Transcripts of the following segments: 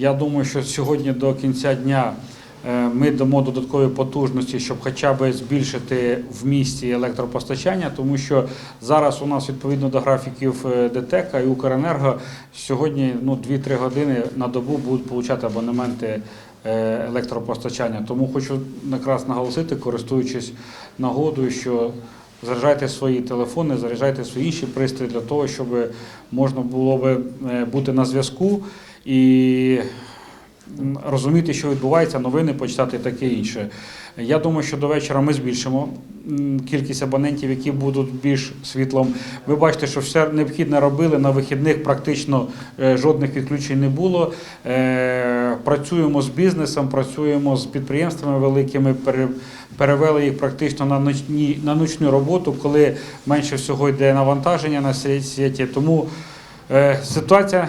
Я думаю, що сьогодні до кінця дня е, ми дамо додаткові потужності, щоб хоча б збільшити в місті електропостачання, тому що зараз у нас відповідно до графіків е, ДТЕК і Укренерго сьогодні ну, 2-3 години на добу будуть отримати абонементи е, електропостачання. Тому хочу якраз наголосити, користуючись нагодою, що заряджайте свої телефони, заряджайте свої інші пристрої для того, щоб можна було би бути на зв'язку і розуміти, що відбувається, новини почитати і таке інше. Я думаю, що до вечора ми збільшимо кількість абонентів, які будуть більш світлом. Ви бачите, що все необхідне робили. На вихідних практично е, жодних відключень не було. Е, Працюємо з бізнесом, працюємо з підприємствами великими, перевели їх практично на ночні на ночну роботу, коли менше всього йде навантаження на світі. Тому е, ситуація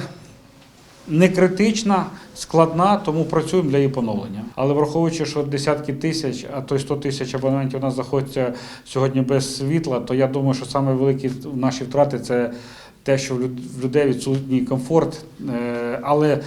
не критична, складна, тому працюємо для її поновлення. Але враховуючи, що десятки тисяч, а то й 100 тисяч абонентів у нас знаходяться сьогодні без світла, то я думаю, що саме великі наші втрати це те, що в люд- в людей відсутній комфорт. Е, Але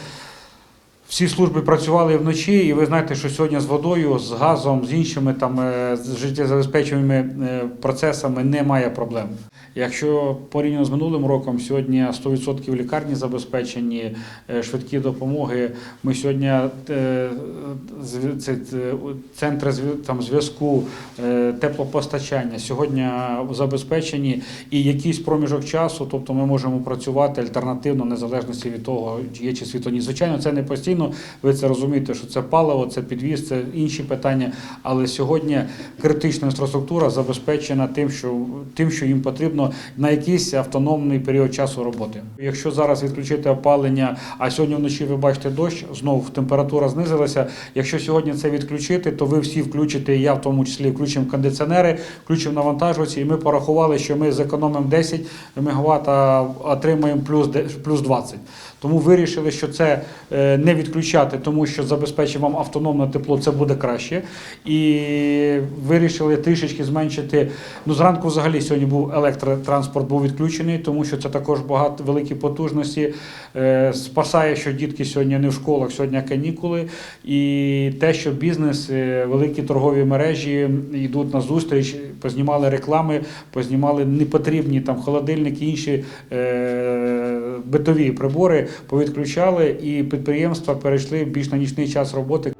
всі служби працювали вночі, і ви знаєте, що сьогодні з водою, з газом, з іншими там е, з життєзабезпечувальними е, процесами немає проблем. Якщо порівняно з минулим роком, сьогодні 100% лікарні забезпечені, е, швидкі допомоги. Ми сьогодні е, е, центри там, зв'язку, теплопостачання сьогодні забезпечені і якийсь проміжок часу, тобто ми можемо працювати альтернативно, незалежності від того, чи є чи світло. Ні, звичайно, це не постійно. Ви це розумієте, що це паливо, це підвіз, це інші питання. Але сьогодні критична інфраструктура забезпечена тим, що тим, що їм потрібно на якийсь автономний період часу роботи. Якщо зараз відключити опалення, а сьогодні вночі ви бачите дощ, знову температура знизилася. Якщо сьогодні це відключити, то ви всі включите, я в тому числі включимо кондиціонери, включимо навантажувачі, і ми порахували, що ми зекономимо 10 МВт, а отримаємо плюс 20. Тому вирішили, що це е, не відключати, тому що забезпечить вам автономне тепло, це буде краще. І вирішили трішечки зменшити. Ну, зранку взагалі сьогодні був електротранспорт був відключений, тому що це також багато великі потужності. Е, Спасає, що дітки сьогодні не в школах, сьогодні канікули. І те, що бізнес, е, великі торгові мережі йдуть на зустріч, познімали реклами, познімали непотрібні там холодильники, інші битові прибори, повідключали, і підприємства перейшли більш на нічний час роботи.